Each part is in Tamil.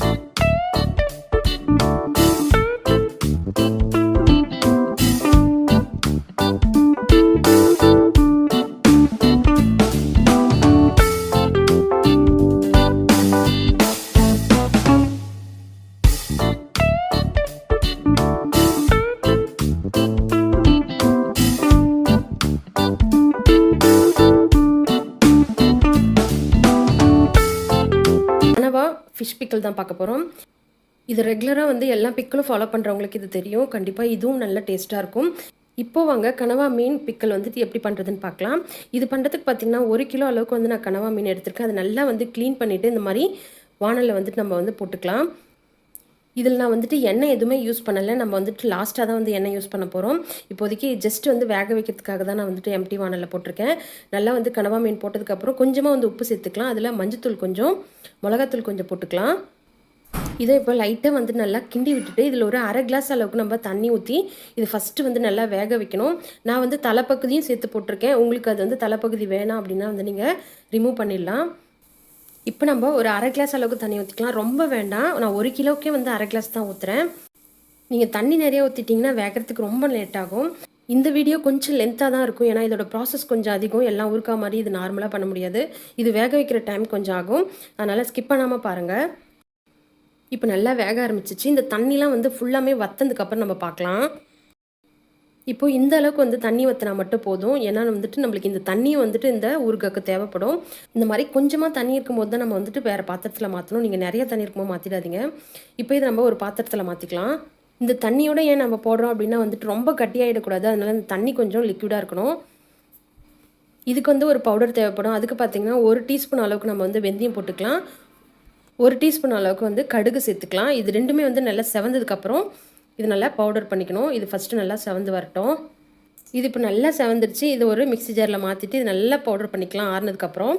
கனவா ஃபிஷ் பிக்கிள் தான் பார்க்க போகிறோம் இது ரெகுலராக வந்து எல்லா பிக்கிளும் ஃபாலோ பண்ணுறவங்களுக்கு இது தெரியும். கண்டிப்பாக இதுவும் நல்ல டேஸ்ட்டாக இருக்கும். இப்போ வாங்க கனவா மீன் பிக்கல் வந்துட்டு எப்படி பண்ணுறதுன்னு பார்க்கலாம். இது பண்ணுறதுக்கு பார்த்தீங்கன்னா ஒரு கிலோ அளவுக்கு வந்து நான் கனவா மீன் எடுத்திருக்கேன். அது நல்லா வந்து க்ளீன் பண்ணிவிட்டு இந்த மாதிரி வானலில் வந்துட்டு நம்ம வந்து போட்டுக்கலாம். இதில் நான் வந்துட்டு எண்ணெய் எதுவுமே யூஸ் பண்ணலை. நம்ம வந்துட்டு லாஸ்ட்டாக தான் வந்து எண்ணெய் யூஸ் பண்ண போகிறோம் இப்போதைக்கு ஜஸ்ட் வந்து வேக வைக்கிறதுக்காக தான் நான் வந்துட்டு எம்டி வானலில் போட்டிருக்கேன். நல்லா வந்து கனவா மீன் போட்டதுக்கப்புறம் கொஞ்சமாக வந்து உப்பு சேர்த்துக்கலாம். அதில் மஞ்சத்தூள் கொஞ்சம் மிளகாத்தூள் கொஞ்சம் போட்டுக்கலாம். இதை இப்போ லைட்டாக வந்து நல்லா கிண்டி விட்டுட்டு இதில் ஒரு அரை கிளாஸ் அளவுக்கு நம்ம தண்ணி ஊற்றி இது ஃபஸ்ட்டு வந்து நல்லா வேக வைக்கணும். நான் வந்து தலைப்பகுதியும் சேர்த்து போட்டிருக்கேன். உங்களுக்கு அது வந்து தலைப்பகுதி வேணாம் அப்படின்னா வந்து நீங்கள் ரிமூவ் பண்ணிடலாம். இப்போ நம்ம ஒரு அரை கிளாஸ் அளவுக்கு தண்ணி ஊற்றிக்கலாம் ரொம்ப வேண்டாம். நான் ஒரு கிலோக்கே வந்து அரை கிளாஸ் தான் ஊற்றுறேன் நீங்கள் தண்ணி நிறைய ஊற்றிட்டிங்கன்னா வேகிறதுக்கு ரொம்ப லேட் ஆகும். இந்த வீடியோ கொஞ்சம் லென்த்தாக தான் இருக்கும். ஏன்னா இதோட ப்ராசஸ் கொஞ்சம் அதிகம். எல்லாம் ஊருக்கா மாதிரி இது நார்மலாக பண்ண முடியாது. இது வேக வைக்கிற டைம் கொஞ்சம் ஆகும். அதனால் ஸ்கிப் பண்ணாமல் பாருங்கள் இப்போ நல்லா வேக ஆரம்பிச்சிச்சு. இந்த தண்ணிலாம் வந்து ஃபுல்லாமே வத்ததுக்கப்புறம் நம்ம பார்க்கலாம். இப்போது இந்த அளவுக்கு வந்து தண்ணி வற்றினா மட்டும் போதும். ஏன்னா வந்துட்டு நம்மளுக்கு இந்த தண்ணியை வந்துட்டு இந்த ஊறுகாக்கு தேவைப்படும். இந்த மாதிரி கொஞ்சமாக தண்ணி இருக்கும்போது தான் நம்ம வந்துட்டு வேறு பாத்திரத்தில் மாற்றணும் நீங்கள் நிறைய தண்ணி இருக்கும்போது மாற்றிடாதீங்க இப்போ இதை நம்ம ஒரு பாத்திரத்தில் மாற்றிக்கலாம் இந்த தண்ணியோட ஏன் நம்ம போடுறோம் அப்படின்னா வந்துட்டு ரொம்ப கட்டியாகிடக்கூடாது அதனால இந்த தண்ணி கொஞ்சம் லிக்விடாக இருக்கணும். இதுக்கு வந்து ஒரு பவுடர் தேவைப்படும். அதுக்கு பார்த்தீங்கன்னா ஒரு டீஸ்பூன் அளவுக்கு நம்ம வந்து வெந்தயம் போட்டுக்கலாம். ஒரு டீஸ்பூன் அளவுக்கு வந்து கடுகு சேர்த்துக்கலாம். இது ரெண்டுமே வந்து நல்லா செவந்ததுக்கப்புறம் இது நல்லா பவுடர் பண்ணிக்கணும். இது ஃபஸ்ட்டு நல்லா செவந்து வரட்டும். இது இப்போ நல்லா செவந்துருச்சு. இது ஒரு மிக்ஸி ஜாரில் மாற்றிட்டு இது நல்லா பவுடர் பண்ணிக்கலாம் ஆறுனதுக்கப்புறம்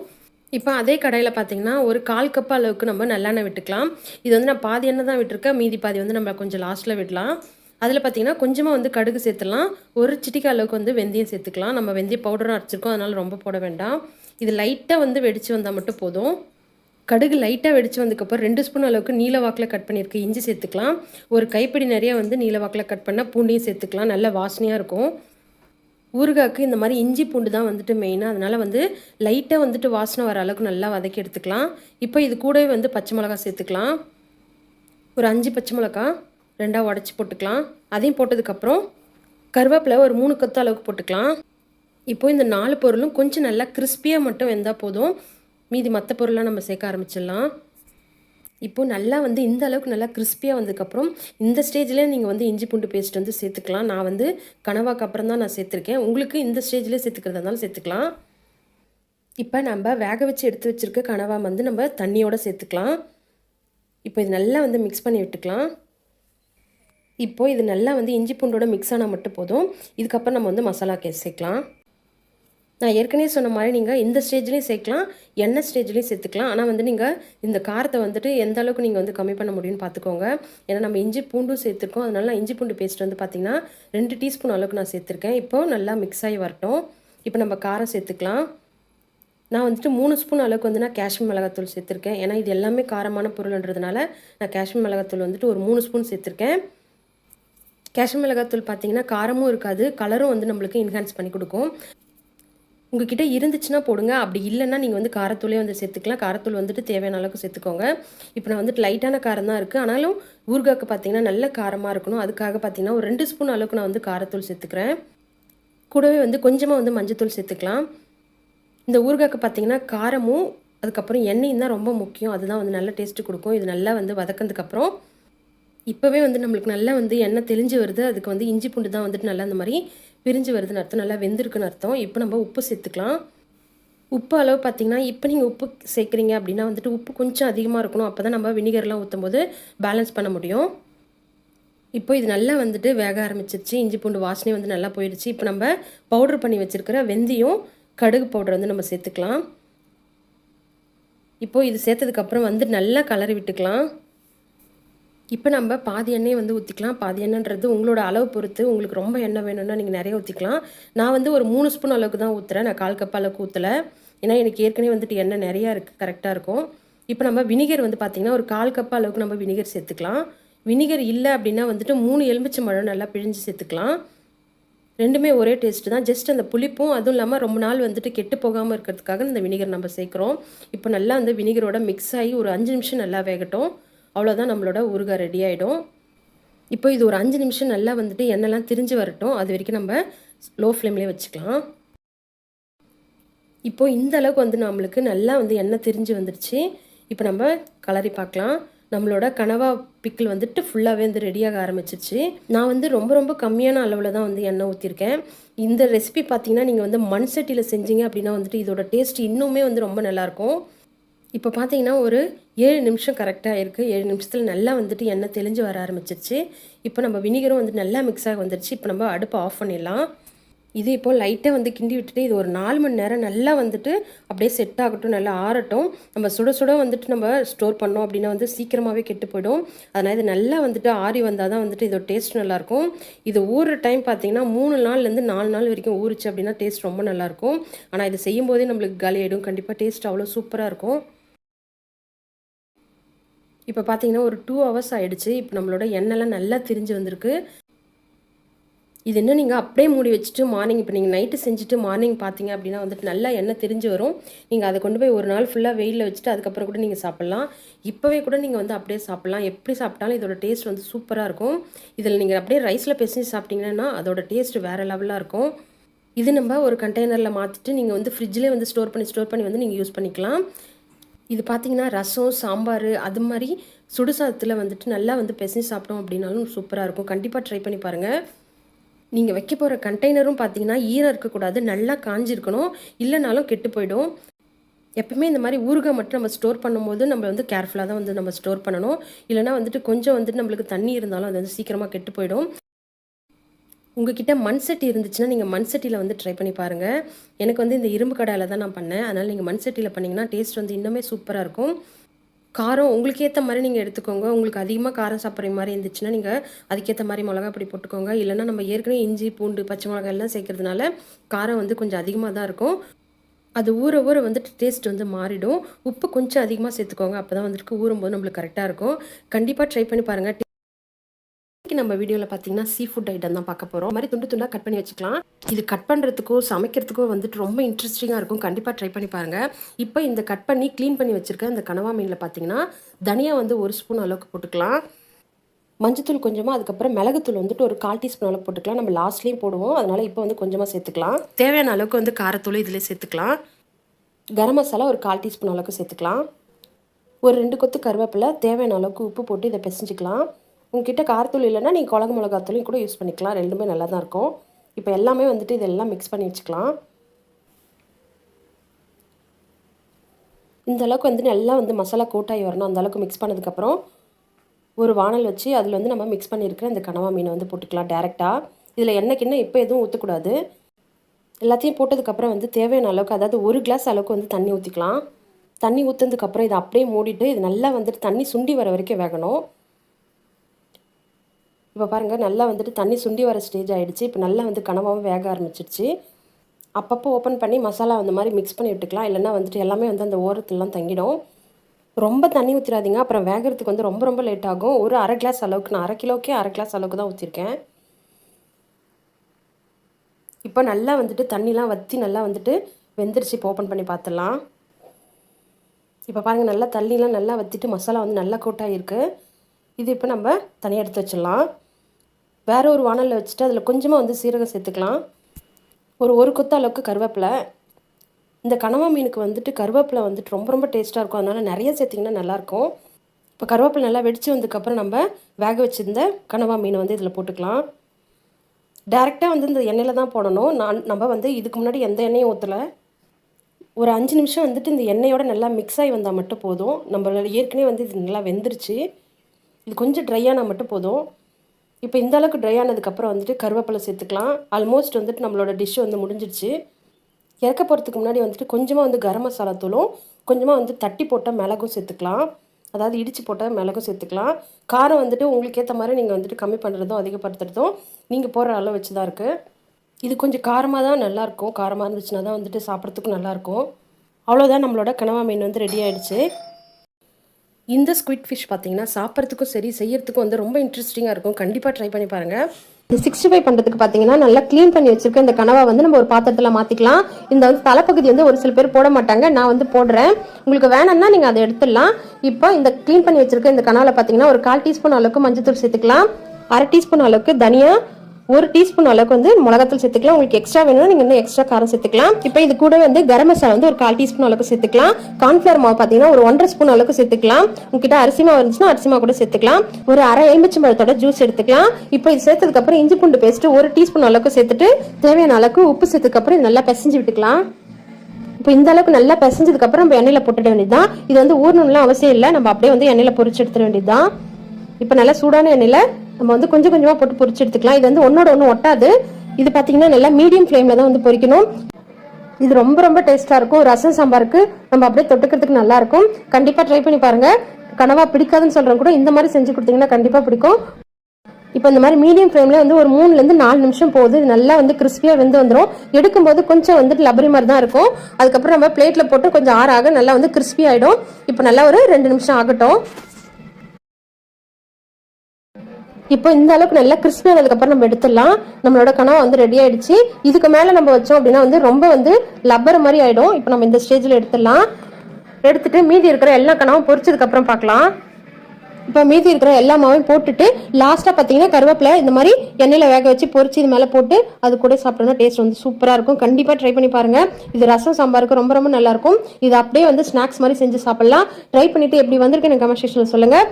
இப்போ அதே கடையில் பார்த்தீங்கன்னா ஒரு கால் கப் அளவுக்கு நம்ம நல்லெண்ணெய் விட்டுக்கலாம். இது வந்து நான் பாதி எண்ணெய் தான் விட்டுருக்கேன். மீதி பாதி வந்து நம்ம கொஞ்சம் லாஸ்ட்டில் விடலாம். அதில் பார்த்திங்கன்னா கொஞ்சமாக வந்து கடுகு சேர்த்துலாம் ஒரு சிட்டிக்கா அளவுக்கு வந்து வெந்தயம் சேர்த்துக்கலாம். நம்ம வெந்தய பவுடரும் அரைச்சிருக்கோம். அதனால் ரொம்ப போட வேண்டாம். இது லைட்டாக வந்து வெடித்து வந்தால் மட்டும் போதும். கடுகு லைட்டாக வெடிச்சு வந்ததுக்கப்புறம் ரெண்டு ஸ்பூன் அளவுக்கு நீல வாக்கில் கட் பண்ணியிருக்கு. இஞ்சி சேர்த்துக்கலாம். ஒரு கைப்பிடி நிறைய வந்து நீல வாக்கில் கட் பண்ணால் பூண்டையும் சேர்த்துக்கலாம். நல்ல வாசனையாக இருக்கும். ஊறுகாய்க்கு இந்த மாதிரி இஞ்சி பூண்டு தான் வந்துட்டு மெயினாக அதனால் வந்து லைட்டாக வந்துட்டு வாசனை வர அளவுக்கு நல்லா வதக்கி எடுத்துக்கலாம். இப்போ இது கூடவே வந்து பச்சை மிளகா சேர்த்துக்கலாம். ஒரு அஞ்சு பச்சை மிளகா ரெண்டாக உடச்சி போட்டுக்கலாம். அதையும் போட்டதுக்கப்புறம் கருவேப்பிலை ஒரு மூணு கத்து அளவுக்கு போட்டுக்கலாம். இப்போ இந்த நாலு பொருளும் கொஞ்சம் நல்லா கிறிஸ்பியாக மட்டும் வெந்தால் போதும். மீதி மற்ற பொருளாக நம்ம சேர்க்க ஆரம்பிச்சிடலாம். இப்போது நல்லா வந்து இந்த அளவுக்கு நல்லா கிறிஸ்பியாக வந்ததுக்கப்புறம் இந்த ஸ்டேஜில் நீங்கள் வந்து இஞ்சி பூண்டு பேஸ்ட் வந்து சேர்த்துக்கலாம். நான் வந்து கனவாக்கு அப்புறம் தான் நான் சேர்த்துருக்கேன். உங்களுக்கு இந்த ஸ்டேஜ்லேயே சேர்த்துக்கிறதா இருந்தாலும் சேர்த்துக்கலாம். இப்போ நம்ம வேக வச்சு எடுத்து வச்சுருக்க கனவா வந்து நம்ம தண்ணியோடு சேர்த்துக்கலாம். இப்போ இது நல்லா வந்து மிக்ஸ் பண்ணி விட்டுக்கலாம். இப்போது இது நல்லா வந்து இஞ்சி பூண்டோட மிக்ஸ் ஆனால் மட்டும் போதும். இதுக்கப்புறம் நம்ம வந்து மசாலா கே சேர்க்கலாம். நான் ஏற்கனவே சொன்ன மாதிரி நீங்கள் இந்த ஸ்டேஜ்லேயும் சேர்க்கலாம் எண்ணெய் ஸ்டேஜ்லேயும் சேர்த்துக்கலாம். ஆனால் வந்து நீங்கள் இந்த காரத்தை வந்துட்டு எந்த அளவுக்கு நீங்கள் வந்து கம்மி பண்ண முடியும்னு பார்த்துக்கோங்க ஏன்னா நம்ம இஞ்சி பூண்டும் சேர்த்துருக்கோம். அதனால நான் இஞ்சி பூண்டு பேஸ்ட் வந்து பார்த்திங்கன்னா ரெண்டு டீஸ்பூன் அளவுக்கு நான் சேர்த்துருக்கேன். இப்போது நல்லா மிக்ஸ் ஆகி வரட்டும். இப்போ நம்ம காரம் சேர்த்துக்கலாம். நான் வந்துட்டு மூணு ஸ்பூன் அளவுக்கு வந்து நான் காஷ்மீர் மிளகாத்தூள் சேர்த்துருக்கேன். ஏன்னா இது எல்லாமே காரமான பொருள்ன்றதுனால நான் காஷ்மீர் மிளகாத்தூள் வந்துட்டு ஒரு மூணு ஸ்பூன் சேர்த்துருக்கேன். காஷ்மீர் மிளகாத்தூள் பார்த்தீங்கன்னா காரமும் இருக்காது கலரும் வந்து நம்மளுக்கு என்ஹான்ஸ் பண்ணி கொடுக்கும். உங்ககிட்ட இருந்துச்சுன்னா போடுங்க. அப்படி இல்லைன்னா நீங்கள் வந்து காரத்தூளே வந்து சேர்த்துக்கலாம். காரத்தூள் வந்துட்டு தேவையான அளவுக்கு சேர்த்துக்கோங்க. இப்போ நான் வந்துட்டு லைட்டான காரம் தான் இருக்குது ஆனாலும் ஊறுகாய்க்கு பார்த்தீங்கன்னா நல்ல காரமாக இருக்கணும். அதுக்காக பார்த்தீங்கன்னா ஒரு ரெண்டு ஸ்பூன் அளவுக்கு நான் வந்து காரத்தூள் சேர்த்துக்கிறேன். கூடவே வந்து கொஞ்சமாக வந்து மஞ்சத்தூள் சேர்த்துக்கலாம். இந்த ஊறுகாய்க்கு பார்த்தீங்கன்னா காரமும் அதுக்கப்புறம் எண்ணெயும் தான் ரொம்ப முக்கியம். அதுதான் வந்து நல்ல டேஸ்ட்டு கொடுக்கும். இது நல்லா வந்து வதக்கினதுக்கப்புறம் இப்போவே வந்து நம்மளுக்கு நல்லா வந்து எண்ணெய் தெளிஞ்சு வருது. அதுக்கு வந்து இஞ்சி பூண்டு தான் வந்துட்டு நல்லா அந்த மாதிரி பிரிஞ்சு வருதுன்னு அர்த்தம் நல்லா வெந்திருக்குன்னு அர்த்தம். இப்போ நம்ம உப்பு சேர்த்துக்கலாம். உப்பு அளவு பார்த்திங்கன்னா இப்போ நீங்கள் உப்பு சேர்க்குறீங்க அப்படின்னா வந்துட்டு உப்பு கொஞ்சம் அதிகமாக இருக்கணும். அப்போ தான் நம்ம வினிகர்லாம் ஊற்றும் போது பேலன்ஸ் பண்ண முடியும். இப்போ இது நல்லா வந்துட்டு வேக ஆரம்பிச்சிருச்சு. இஞ்சி பூண்டு வாசனை வந்து நல்லா போயிடுச்சு. இப்போ நம்ம பவுடர் பண்ணி வச்சுருக்கிற வெந்தயம் கடுகு பவுடர் வந்து நம்ம சேர்த்துக்கலாம். இப்போது இது சேர்த்ததுக்கப்புறம் வந்து நல்லா கலரி விட்டுக்கலாம். இப்போ நம்ம பாதி எண்ணெய் வந்து ஊற்றிக்கலாம் பாதி எண்ணெய்ன்றது உங்களோட அளவு பொறுத்து உங்களுக்கு ரொம்ப எண்ணெய் வேணும்னா நீங்கள் நிறைய ஊற்றிக்கலாம் நான் வந்து ஒரு மூணு ஸ்பூன் அளவுக்கு தான் ஊற்றுறேன் நான் கால் கப் அளவுக்கு ஊற்றலை ஏன்னா எனக்கு ஏற்கனவே வந்துட்டு எண்ணெய் நிறையா இருக்குது கரெக்டாக இருக்கும். இப்போ நம்ம வினிகர் வந்து பார்த்திங்கன்னா ஒரு கால் கப் அளவுக்கு நம்ம வினிகர் சேர்த்துக்கலாம். வினிகர் இல்லை அப்படின்னா வந்துட்டு மூணு எலுமிச்சை மழை நல்லா பிழிஞ்சு சேர்த்துக்கலாம். ரெண்டுமே ஒரே டேஸ்ட்டு தான். ஜஸ்ட் அந்த புளிப்பும் அதுவும் இல்லாமல் ரொம்ப நாள் வந்துட்டு கெட்டு போகாமல் இருக்கிறதுக்காக இந்த வினிகர் நம்ம சேர்க்குறோம். இப்போ நல்லா அந்த வினிகரோட மிக்ஸ் ஆகி ஒரு அஞ்சு நிமிஷம் நல்லா வேகட்டும். அவ்வளோதான் நம்மளோட ஊறுகாய் ரெடி ஆகிடும் இப்போ இது ஒரு அஞ்சு நிமிஷம் நல்லா வந்துட்டு எண்ணெய்லாம் திரிஞ்சு வரட்டும். அது வரைக்கும் நம்ம லோ ஃப்ளேம்லேயே வச்சுக்கலாம். இப்போ இந்த அளவுக்கு வந்து நம்மளுக்கு நல்லா வந்து எண்ணெய் திரிஞ்சு வந்துடுச்சு. இப்போ நம்ம கலரி பார்க்கலாம். நம்மளோட கனவா பிக்கிள் வந்துட்டு ஃபுல்லாகவே வந்து ரெடியாக ஆரம்பிச்சிருச்சு. நான் வந்து ரொம்ப ரொம்ப கம்மியான அளவில் தான் வந்து எண்ணெய் ஊற்றிருக்கேன் இந்த ரெசிபி பார்த்தீங்கன்னா நீங்கள் வந்து மண் சட்டியில் செஞ்சீங்க அப்படின்னா வந்துட்டு இதோட டேஸ்ட் இன்னுமே வந்து ரொம்ப நல்லாயிருக்கும் இப்போ பார்த்தீங்கன்னா ஒரு ஏழு நிமிஷம் கரெக்டாக இருக்குது ஏழு நிமிஷத்தில் நல்லா வந்துட்டு எண்ணெய் தெளிஞ்சு வர ஆரம்பிச்சிருச்சு. இப்போ நம்ம வினிகரும் வந்து நல்லா மிக்ஸ் ஆக வந்துருச்சு. இப்போ நம்ம அடுப்பை ஆஃப் பண்ணிடலாம். இது இப்போ லைட்டாக வந்து கிண்டி விட்டுட்டு இது ஒரு நாலு மணி நேரம் நல்லா வந்துட்டு அப்படியே செட் ஆகட்டும் நல்லா ஆறட்டும். நம்ம சுட சுட வந்துட்டு நம்ம ஸ்டோர் பண்ணோம் அப்படின்னா வந்து சீக்கிரமாகவே கெட்டு போயிடும். அதனால் இது நல்லா வந்துட்டு ஆறி வந்தால் தான் வந்துட்டு இதோட டேஸ்ட் நல்லாயிருக்கும் இது ஊறுற டைம் பார்த்தீங்கன்னா மூணு நாள்லேருந்து நாலு நாள் வரைக்கும் ஊறிச்சு அப்படின்னா டேஸ்ட் ரொம்ப நல்லாயிருக்கும் ஆனால் இது செய்யும் போதே நம்மளுக்கு காலி ஆகிடும் கண்டிப்பாக டேஸ்ட் அவ்வளோ சூப்பராக இருக்கும். இப்போ பார்த்தீங்கன்னா ஒரு டூ ஹவர்ஸ் ஆகிடுச்சு இப்போ நம்மளோட எண்ணெய்லாம் நல்லா திரிஞ்சு வந்திருக்கு. இது இன்னும் நீங்கள் அப்படியே மூடி வச்சுட்டு மார்னிங் இப்போ நீங்கள் நைட்டு செஞ்சுட்டு மார்னிங் பார்த்தீங்க அப்படின்னா வந்துட்டு நல்லா எண்ணெய் தெரிஞ்சு வரும். நீங்கள் அதை கொண்டு போய் ஒரு நாள் ஃபுல்லாக வெயிலில் வச்சுட்டு அதுக்கப்புறம் கூட நீங்கள் சாப்பிட்லாம். இப்போவே கூட நீங்கள் வந்து அப்படியே சாப்பிட்லாம். எப்படி சாப்பிட்டாலும் இதோட டேஸ்ட் வந்து சூப்பராக இருக்கும். இதில் நீங்கள் அப்படியே ரைஸில் பெசஞ்சு சாப்பிட்டீங்கன்னா அதோட டேஸ்ட் வேறு லெவலாக இருக்கும். இது நம்ம ஒரு கண்டெய்னரில் மாற்றிட்டு நீங்கள் வந்து ஃப்ரிட்ஜிலே வந்து ஸ்டோர் பண்ணி ஸ்டோர் பண்ணி வந்து நீங்கள் யூஸ் பண்ணிக்கலாம். இது பார்த்தீங்கன்னா ரசம் சாம்பார் அது மாதிரி சுடுசாதத்தில் வந்துட்டு நல்லா வந்து பெசஞ்சு சாப்பிட்டோம் அப்படின்னாலும் சூப்பராக இருக்கும். கண்டிப்பாக ட்ரை பண்ணி பாருங்கள் நீங்கள் வைக்க போகிற கண்டெய்னரும் பார்த்தீங்கன்னா ஈரம் இருக்கக்கூடாது. நல்லா காஞ்சிருக்கணும். இல்லைனாலும் கெட்டு போயிடும். எப்பவுமே இந்த மாதிரி ஊறுகாய் மட்டும் நம்ம ஸ்டோர் பண்ணும்போது நம்ம வந்து கேர்ஃபுல்லாக தான் வந்து நம்ம ஸ்டோர் பண்ணணும். இல்லைனா வந்துட்டு கொஞ்சம் வந்துட்டு நம்மளுக்கு தண்ணி இருந்தாலும் அது வந்து சீக்கிரமாக கெட்டு போயிடும். உங்ககிட்ட மண் சட்டி இருந்துச்சுன்னா நீங்கள் மண் சட்டியில் வந்து ட்ரை பண்ணி பாருங்கள் எனக்கு வந்து இந்த இரும்பு கடாயில் தான் நான் பண்ணேன். அதனால் நீங்கள் மண் சட்டியில் பண்ணிங்கன்னா டேஸ்ட் வந்து இன்னுமே சூப்பராக இருக்கும். காரம் உங்களுக்கு ஏற்ற மாதிரி நீங்கள் எடுத்துக்கோங்க. உங்களுக்கு அதிகமாக காரம் சாப்பிட்ற மாதிரி இருந்துச்சுன்னா நீங்கள் அதுக்கேற்ற மாதிரி மிளகா அப்படி போட்டுக்கோங்க. இல்லைன்னா நம்ம ஏற்கனவே இஞ்சி பூண்டு பச்சை மிளகாய் எல்லாம் சேர்க்கறதுனால காரம் வந்து கொஞ்சம் அதிகமாக தான் இருக்கும். அது ஊற ஊற வந்துட்டு டேஸ்ட் வந்து மாறிடும். உப்பு கொஞ்சம் அதிகமாக சேர்த்துக்கோங்க. அப்போ தான் வந்துட்டு ஊறும்போது நம்மளுக்கு கரெக்டாக இருக்கும். கண்டிப்பாக ட்ரை பண்ணி பாருங்கள் நம்ம வீடியோவில் பார்த்தீங்கன்னா சீ ஃபுட் ஐட்டம் தான் பார்க்க போகிறோம் மாதிரி துண்டு துண்டாக கட் பண்ணி வச்சுக்கலாம். இது கட் பண்ணுறதுக்கோ சமைக்கிறதுக்கோ வந்துட்டு ரொம்ப இன்ட்ரெஸ்டிங்காக இருக்கும். கண்டிப்பாக ட்ரை பண்ணி பாருங்கள் இப்போ இந்த கட் பண்ணி க்ளீன் பண்ணி வச்சுருக்க இந்த கனவா மீனில் பார்த்தீங்கன்னா தனியாக வந்து ஒரு ஸ்பூன் அளவுக்கு போட்டுக்கலாம். மஞ்சத்தூள் கொஞ்சமாக அதுக்கப்புறம் மிளகுத்தூள் வந்துட்டு ஒரு கால் டீஸ்பூன் அளவுக்கு போட்டுக்கலாம். நம்ம லாஸ்ட்லேயும் போடுவோம். அதனால் இப்போ வந்து கொஞ்சமாக சேர்த்துக்கலாம். தேவையான அளவுக்கு வந்து காரத்தூள் இதில் சேர்த்துக்கலாம். கரம் மசாலா ஒரு கால் டீஸ்பூன் அளவுக்கு சேர்த்துக்கலாம். ஒரு ரெண்டு கொத்து கருவேப்பிலை தேவையான அளவுக்கு உப்பு போட்டு இதை பிசைஞ்சிக்கலாம். உங்ககிட்ட காரத்தூள் இல்லைன்னா நீங்கள் குழம்பு மிளகாத்தூளையும் கூட யூஸ் பண்ணிக்கலாம். ரெண்டுமே நல்லா தான் இருக்கும். இப்போ எல்லாமே வந்துட்டு இதெல்லாம் மிக்ஸ் பண்ணி வச்சுக்கலாம். இந்த அளவுக்கு வந்து நல்லா வந்து மசாலா கூட்டாகி வரணும். அந்த அளவுக்கு மிக்ஸ் பண்ணதுக்கப்புறம் ஒரு வானல் வச்சு அதில் வந்து நம்ம மிக்ஸ் பண்ணியிருக்கிற இந்த கனவா மீனை வந்து போட்டுக்கலாம் டேரெக்டாக இதில் என்னைக்குன்னா இப்போ எதுவும் ஊற்றக்கூடாது எல்லாத்தையும் போட்டதுக்கப்புறம் வந்து தேவையான அளவுக்கு அதாவது ஒரு கிளாஸ் அளவுக்கு வந்து தண்ணி ஊற்றிக்கலாம் தண்ணி ஊற்றுனதுக்கப்புறம் இதை அப்படியே மூடிட்டு இது நல்லா வந்துட்டு தண்ணி சுண்டி வர வரைக்கும் வேகணும். இப்போ பாருங்கள் நல்லா வந்துட்டு தண்ணி சுண்டி வர ஸ்டேஜ் ஆகிடுச்சு இப்போ நல்லா வந்து கனவாகவும் வேக ஆரம்பிச்சிடுச்சு அப்பப்போ ஓப்பன் பண்ணி மசாலா அந்த மாதிரி மிக்ஸ் பண்ணி விட்டுக்கலாம். இல்லைன்னா வந்துட்டு எல்லாமே வந்து அந்த ஓரத்துலலாம் தங்கிடும். ரொம்ப தண்ணி ஊற்றிடாதீங்க அப்புறம் வேகிறதுக்கு வந்து ரொம்ப ரொம்ப லேட் ஆகும். ஒரு அரை கிளாஸ் அளவுக்கு நான் அரை கிலோக்கே அரை கிளாஸ் அளவுக்கு தான் ஊற்றிருக்கேன் இப்போ நல்லா வந்துட்டு தண்ணிலாம் வற்றி நல்லா வந்துட்டு வெந்துருச்சு. இப்போ ஓப்பன் பண்ணி பார்த்துடலாம் இப்போ பாருங்கள் நல்லா தண்ணிலாம் நல்லா வற்றிட்டு மசாலா வந்து நல்லா கூட்டாக இருக்குது இது இப்போ நம்ம தனியாக எடுத்து வச்சிடலாம். வேறு ஒரு வானலில் வச்சுட்டு அதில் கொஞ்சமாக வந்து சீரகம் சேர்த்துக்கலாம். ஒரு ஒரு கொத்த அளவுக்கு கருவேப்பிலை. இந்த கனவா மீனுக்கு வந்துட்டு கருவேப்பிலை வந்துட்டு ரொம்ப ரொம்ப டேஸ்ட்டாக இருக்கும். அதனால் நிறைய சேர்த்திங்கன்னா நல்லாயிருக்கும் இப்போ கருவேப்பிலை நல்லா வெடித்து வந்ததுக்கப்புறம் நம்ம வேக வச்சுருந்த கனவா மீனை வந்து இதில் போட்டுக்கலாம். டேரெக்டாக வந்து இந்த எண்ணெயில் தான் போடணும். நான் நம்ம வந்து இதுக்கு முன்னாடி எந்த எண்ணெயும் ஊற்றலை ஒரு அஞ்சு நிமிஷம் வந்துட்டு இந்த எண்ணெயோட நல்லா மிக்ஸ் ஆகி வந்தால் மட்டும் போதும். நம்மளோட ஏற்கனவே வந்து இது நல்லா வெந்துருச்சு. இது கொஞ்சம் ட்ரை ஆனால் மட்டும் போதும். இப்போ இந்த அளவுக்கு ட்ரை ஆனதுக்கப்புறம் வந்துட்டு கருவேப்பிலை சேர்த்துக்கலாம். ஆல்மோஸ்ட் வந்துட்டு நம்மளோட டிஷ் வந்து முடிஞ்சிடுச்சு இறக்க போகிறதுக்கு முன்னாடி வந்துட்டு கொஞ்சமாக வந்து கரம் மசாலா தூளும் கொஞ்சமாக வந்து தட்டி போட்ட மிளகும் சேர்த்துக்கலாம். அதாவது இடித்து போட்ட மிளகும் சேர்த்துக்கலாம். காரம் வந்துட்டு உங்களுக்கு ஏற்ற மாதிரி நீங்கள் வந்துட்டு கம்மி பண்ணுறதும் அதிகப்படுத்துறதும் நீங்கள் போடுற அளவு வச்சு தான் இருக்குது இது கொஞ்சம் காரமாக தான் நல்லாயிருக்கும் காரமாக இருந்துச்சுன்னா தான் வந்துட்டு சாப்பிட்றதுக்கும் நல்லாயிருக்கும் அவ்வளோதான் நம்மளோட கனவா மீன் வந்து ரெடி ஆகிடுச்சு இந்த ஸ்குவிட் ஃபிஷ் பார்த்தீங்கன்னா சாப்பிட்றதுக்கும் சரி செய்யறதுக்கும் வந்து ரொம்ப இன்ட்ரெஸ்டிங்காக இருக்கும். கண்டிப்பாக ட்ரை பண்ணி பாருங்கள் இந்த சிக்ஸ்டி ஃபைவ் பண்ணுறதுக்கு பார்த்தீங்கன்னா நல்லா க்ளீன் பண்ணி வச்சிருக்க இந்த கனவை வந்து நம்ம ஒரு பாத்திரத்தில் மாற்றிக்கலாம் இந்த வந்து தலைப்பகுதி வந்து ஒரு சில பேர் போட மாட்டாங்க. நான் வந்து போடுறேன். உங்களுக்கு வேணும்னா நீங்கள் அதை எடுத்துடலாம். இப்போ இந்த க்ளீன் பண்ணி வச்சிருக்க இந்த கனவில் பார்த்தீங்கன்னா ஒரு கால் டீஸ்பூன் அளவுக்கு மஞ்சள் தூள் சேர்த்துக்கலாம். அரை டீஸ்பூன் அளவுக்கு தனியா ஒரு டீஸ்பூன் அளவுக்கு வந்து மிளகாத்தூள் சேர்த்துக்கலாம். உங்களுக்கு எக்ஸ்ட்ரா வேணும்னா நீங்கள் இன்னும் எக்ஸ்ட்ரா காரம் சேர்த்துக்கலாம். இப்போ இது கூட வந்து கரம் மசாலா வந்து ஒரு கால் டீஸ்பூன் அளவுக்கு சேர்த்துக்கலாம். கார்ன்ஃபிளவர் மாவு பார்த்தீங்கன்னா ஒரு ஒன்றரை ஸ்பூன் அளவுக்கு சேர்த்துக்கலாம். உங்ககிட்ட அரிசி மாவு இருந்துச்சுன்னா அரிசி மாவு கூட சேர்த்துக்கலாம். ஒரு அரை எலுமிச்சை பழத்தோட ஜூஸ் எடுத்துக்கலாம். இப்போ இது சேர்த்ததுக்கு அப்புறம் இஞ்சி பூண்டு பேஸ்ட் ஒரு டீஸ்பூன் அளவுக்கு சேர்த்துட்டு தேவையான அளவுக்கு உப்பு சேர்த்ததுக்கு அப்புறம் இது நல்லா பிசைஞ்சு விட்டுக்கலாம். இப்போ இந்த அளவுக்கு நல்லா பிசைஞ்சதுக்கு அப்புறம் நம்ம எண்ணெயில போட்டுட வேண்டியதுதான். இது வந்து ஊறணும்லாம் அவசியம் இல்லை. நம்ம அப்படியே வந்து எண்ணெயில பொரிச்சு எடுத்துட வேண்டியதுதான். இப்போ நல்லா சூடான எண்ணெயில நம்ம வந்து கொஞ்சம் கொஞ்சமா போட்டு பொரிச்சு எடுத்துக்கலாம். இது வந்து ஒன்னோட ஒன்று ஒட்டாது. இது பார்த்தீங்கன்னா நல்லா மீடியம் ஃப்ளேம்ல தான் வந்து பொரிக்கணும். இது ரொம்ப ரொம்ப டேஸ்டா இருக்கும். ரசம் சாம்பாருக்கு நம்ம அப்படியே தொட்டுக்கிறதுக்கு நல்லா இருக்கும். கண்டிப்பா ட்ரை பண்ணி பாருங்க. கனவா பிடிக்காதுன்னு சொல்றவங்க கூட இந்த மாதிரி செஞ்சு கொடுத்தீங்கன்னா கண்டிப்பா பிடிக்கும். இப்போ இந்த மாதிரி மீடியம் ஃப்ளேம்ல வந்து ஒரு மூணுலேருந்து நாலு நிமிஷம் போகுது. நல்லா வந்து கிறிஸ்பியாக வெந்து வந்துடும் எடுக்கும்போது கொஞ்சம் வந்துட்டு லபரி மாதிரி தான் இருக்கும். அதுக்கப்புறம் நம்ம பிளேட்டில் போட்டு கொஞ்சம் ஆறாக நல்லா வந்து கிறிஸ்பி ஆகிடும் இப்போ நல்லா ஒரு ரெண்டு நிமிஷம் ஆகட்டும். இப்போ இந்த அளவுக்கு நல்லா கிறிஸ்பி ஆனதுக்கப்புறம் நம்ம எடுத்துடலாம். நம்மளோட கனவா வந்து ரெடி ஆயிடுச்சு. இதுக்கு மேலே நம்ம வச்சோம் அப்படின்னா வந்து ரொம்ப வந்து லப்பர் மாதிரி ஆயிடும். இப்போ நம்ம இந்த ஸ்டேஜில் எடுத்துடலாம். எடுத்துட்டு மீதி இருக்கிற எல்லா கனவும் பொரிச்சதுக்கப்புறம் பார்க்கலாம். இப்போ மீதி இருக்கிற எல்லா மாவையும் போட்டுட்டு லாஸ்ட்டாக பார்த்தீங்கன்னா கருவேப்பிலை இந்த மாதிரி எண்ணெயில் வேக வச்சு பொரிச்சு இது மேலே போட்டு அது கூட சாப்பிட்டோம்னா டேஸ்ட் வந்து சூப்பராக இருக்கும். கண்டிப்பாக ட்ரை பண்ணி பாருங்கள் இது ரசம் சாம்பாருக்கு ரொம்ப ரொம்ப நல்லாயிருக்கும் இது அப்படியே வந்து ஸ்நாக்ஸ் மாதிரி செஞ்சு சாப்பிட்லாம். ட்ரை பண்ணிவிட்டு எப்படி வந்திருக்கு எனக்கு கமெண்ட் செக்ஷனில் சொல்லுங்கள்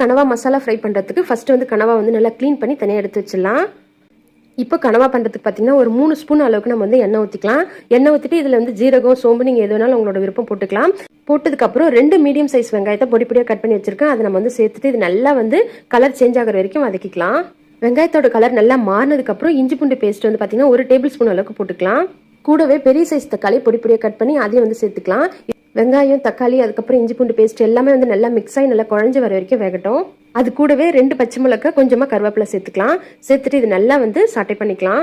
கனவா மசாலா ஃப்ரை பண்ணுறதுக்கு ஃபஸ்ட்டு வந்து கனவா வந்து நல்லா க்ளீன் பண்ணி தனியாக எடுத்து வச்சிடலாம். இப்போ கனவா பண்ணுறதுக்கு பார்த்தீங்கன்னா ஒரு மூணு ஸ்பூன் அளவுக்கு நம்ம வந்து எண்ணெய் ஊற்றிக்கலாம் எண்ணெய் ஊற்றிட்டு இதில் வந்து ஜீரகம் சோம்பு நீங்கள் எது வேணாலும் உங்களோட விருப்பம் போட்டுக்கலாம். போட்டதுக்கப்புறம் ரெண்டு மீடியம் சைஸ் வெங்காயத்தை பொடி பொடியாக கட் பண்ணி வச்சிருக்கேன். அதை நம்ம வந்து சேர்த்துட்டு இது நல்லா வந்து கலர் சேஞ்ச் ஆகிற வரைக்கும் வதக்கிக்கலாம். வெங்காயத்தோட கலர் நல்லா மாறினதுக்கப்புறம் இஞ்சி பூண்டு பேஸ்ட் வந்து பார்த்தீங்கன்னா ஒரு டேபிள் ஸ்பூன் அளவுக்கு போட்டுக்கலாம். கூடவே பெரிய சைஸ் தக்காளி பொடி பொடியாக கட் பண்ணி அதையும் வந்து சேர்த்துக்கலாம். வெங்காயம் தக்காளி அதுக்கப்புறம் இஞ்சி பூண்டு பேஸ்ட் எல்லாமே வந்து நல்லா மிக்ஸ் ஆகி நல்லா குழஞ்சி வர வரைக்கும் வேகட்டும். அது கூடவே ரெண்டு பச்சை மிளகா கொஞ்சமாக கருவேப்பிலை சேர்த்துக்கலாம். சேர்த்துட்டு இது நல்லா வந்து சாட்டை பண்ணிக்கலாம்.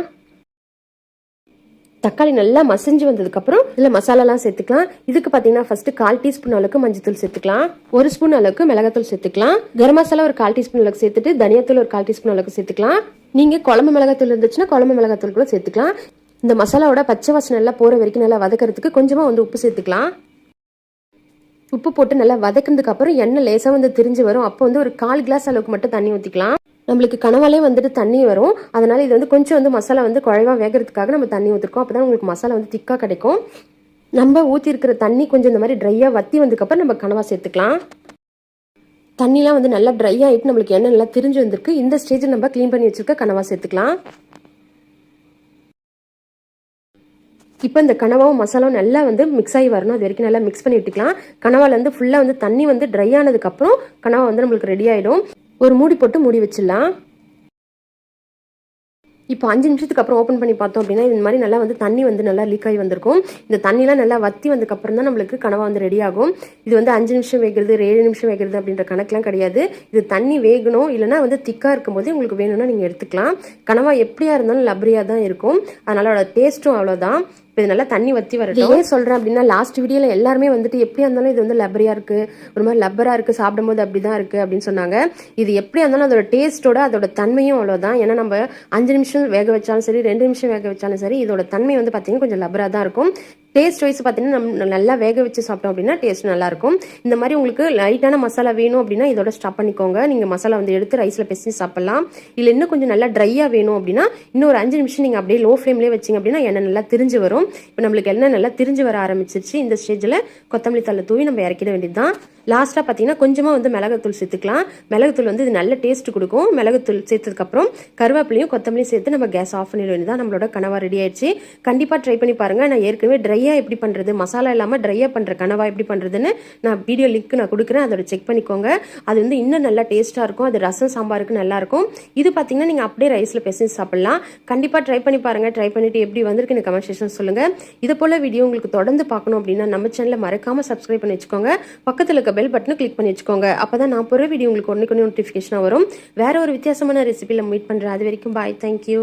தக்காளி நல்லா மசிஞ்சு வந்ததுக்கப்புறம் இதில் மசாலாலாம் சேர்த்துக்கலாம். இதுக்கு பார்த்தீங்கன்னா ஃபர்ஸ்ட் கால் டீஸ்பூன் அளவுக்கு மஞ்சத்தூள் சேர்த்துக்கலாம். ஒரு ஸ்பூன் அளவுக்கு மிளகாத்தூள் சேர்த்துக்கலாம். கரம் மசாலா ஒரு கால் டீஸ்பூன் அளவுக்கு சேர்த்துட்டு தனியாத்தூள் ஒரு கால் டீஸ்பூன் அளவுக்கு சேர்த்துக்கலாம். நீங்கள் குழம்பு மிளகாத்தூள் இருந்துச்சுன்னா குழம்பு மிளகாத்தூள் கூட சேர்த்துக்கலாம். இந்த மசாலாவோட பச்சை வாசனை நல்லா போகிற வரைக்கும் நல்லா வதக்கிறதுக்கு கொஞ்சமாக வந்து உப்பு சேர்த்துக்கலாம். உப்பு போட்டு நல்லா வதக்கினதுக்கு அப்புறம் எண்ணெய் லேசாக வந்து திரிஞ்சு வரும். அப்போ வந்து ஒரு கால் கிளாஸ் அளவுக்கு மட்டும் தண்ணி ஊற்றிக்கலாம் நம்மளுக்கு கனவாலே வந்துட்டு தண்ணி வரும். அதனால இது வந்து கொஞ்சம் வந்து மசாலா வந்து குழைவா வேகிறதுக்காக நம்ம தண்ணி ஊற்றிருக்கோம் அப்போ தான் உங்களுக்கு மசாலா வந்து திக்காக கிடைக்கும். நம்ம ஊற்றிருக்கிற தண்ணி கொஞ்சம் இந்த மாதிரி ட்ரையாக வத்தி வந்ததுக்கப்புறம் நம்ம கனவா சேர்த்துக்கலாம். தண்ணிலாம் வந்து நல்லா ட்ரை ஆகிட்டு நம்மளுக்கு எண்ணெய் நல்லா திரிஞ்சு வந்திருக்கு. இந்த ஸ்டேஜில் நம்ம க்ளீன் பண்ணி வச்சிருக்க கனவா சேர்த்துக்கலாம். இப்போ இந்த கனவாவும் மசாலாவும் நல்லா வந்து மிக்ஸ் ஆகி வரணும். அது வரைக்கும் நல்லா மிக்ஸ் பண்ணி விட்டுக்கலாம். கனவாலேருந்து ஃபுல்லாக வந்து தண்ணி வந்து ட்ரை ஆனதுக்கப்புறம் கனவா வந்து நம்மளுக்கு ரெடி ஆகிடும் ஒரு மூடி போட்டு மூடி வச்சிடலாம். இப்போ அஞ்சு நிமிஷத்துக்கு அப்புறம் ஓப்பன் பண்ணி பார்த்தோம் அப்படின்னா இந்த மாதிரி நல்லா வந்து தண்ணி வந்து நல்லா லீக் ஆகி வந்திருக்கும். இந்த தண்ணிலாம் நல்லா வத்தி வந்ததுக்கப்புறம் தான் நம்மளுக்கு கனவா வந்து ரெடி ஆகும். இது வந்து அஞ்சு நிமிஷம் வேகிறது ஏழு நிமிஷம் வேகிறது அப்படின்ற கணக்கெலாம் கிடையாது. இது தண்ணி வேகணும். இல்லைனா வந்து திக்காக இருக்கும்போது உங்களுக்கு வேணும்னா நீங்கள் எடுத்துக்கலாம். கனவா எப்படியா இருந்தாலும் லப்ரியாக தான் இருக்கும். அதனால அதோட டேஸ்ட்டும் அவ்வளோதான் இப்போ இது நல்லா தண்ணி வத்தி வரட்டும். ஏன் சொல்கிறேன் அப்படின்னா லாஸ்ட் வீடியோவில் எல்லாருமே வந்துட்டு எப்படியா இருந்தாலும் இது வந்து லப்பரியாக இருக்குது ஒரு மாதிரி லப்பராக இருக்குது சாப்பிடும்போது அப்படி தான் இருக்குது அப்படின்னு சொன்னாங்க. இது எப்படியா இருந்தாலும் அதோட டேஸ்ட்டோட அதோட தன்மையும் அவ்வளோதான் ஏன்னா நம்ம அஞ்சு நிமிஷம் வேக வச்சாலும் சரி ரெண்டு நிமிஷம் வேக வச்சாலும் சரி இதோட தன்மை வந்து பார்த்தீங்கன்னா கொஞ்சம் லப்பராக தான் இருக்கும். டேஸ்ட் வைஸ் பார்த்தீங்கன்னா நம்ம நல்லா வேக வச்சு சாப்பிட்டோம் அப்படின்னா டேஸ்ட் நல்லாயிருக்கும். இந்த மாதிரி உங்களுக்கு லைட்டான மசாலா வேணும் அப்படின்னா இதோட ஸ்டாப் பண்ணிக்கோங்க. நீங்கள் மசாலா வந்து எடுத்து ரைஸில் பேசி சாப்பிட்லாம். இல்லை இன்னும் கொஞ்சம் நல்லா ட்ரையாக வேணும் அப்படின்னா இன்னும் ஒரு அஞ்சு நிமிஷம் நீங்கள் அப்படியே லோ ஃப்ளேம்லேயே வச்சிங்க அப்படின்னா எண்ணெய் நல்லா திரிஞ்சு வரும். இப்போ நம்மளுக்கு எண்ணெய் நல்லா திரிஞ்சு வர ஆரம்பிச்சிருச்சு. இந்த ஸ்டேஜில் கொத்தமல்லி தலை தூவி நம்ம இறக்கிட வேண்டியது தான் லாஸ்ட்டாக பார்த்தீங்கன்னா கொஞ்சமாக வந்து மிளகுத்தூள் சேர்த்துக்கலாம். மிளகுத்தூள் வந்து இது நல்ல டேஸ்ட் கொடுக்கும். மிளகுத்தூள் சேர்த்ததுக்கப்புறம் கருவேப்பிலையும் கொத்தமல்லியும் சேர்த்து நம்ம கேஸ் ஆஃப் பண்ணிட வேண்டியதான் நம்மளோட கனவா ரெடி ஆயிடுச்சு. கண்டிப்பாக ட்ரை பண்ணி பாருங்கள் நான் ஏற்கனவே ட்ரையாக எப்படி பண்ணுறது மசாலா இல்லாமல் ட்ரையாக பண்ணுற கனவா எப்படி பண்ணுறதுன்னு நான் வீடியோ லிங்க் நான் கொடுக்குறேன். அதோட செக் பண்ணிக்கோங்க. அது வந்து இன்னும் நல்லா டேஸ்ட்டாக இருக்கும். அது ரசம் சாம்பாருக்கு நல்லாயிருக்கும் இது பார்த்தீங்கன்னா நீங்கள் அப்படியே ரைஸில் பிசைஞ்சு சாப்பிட்லாம். கண்டிப்பாக ட்ரை பண்ணி பாருங்கள் ட்ரை பண்ணிவிட்டு எப்படி வந்திருக்கு எனக்கு கமெண்ட் செக்ஷன் சொல்லுங்கள் இதை போல் வீடியோ உங்களுக்கு தொடர்ந்து பார்க்கணும் அப்படின்னா நம்ம சேனலில் மறக்காமல் சப்ஸ்கிரைப் பண்ணி வச்சுக்கோங்க. பக்கத்தில் இருக்க பெல் பட்டனை கிளிக் பண்ணி வச்சுக்கோங்க. அப்போ தான் நான் போகிற வீடியோ உங்களுக்கு ஒன்றைக்கு ஒன்று நோட்டிஃபிகேஷனாக வரும். வேறு ஒரு வித்தியாசமான ரெசிபியில் மீட் பண்ணுறேன் அது வரைக்கும் பாய் தேங்க்யூ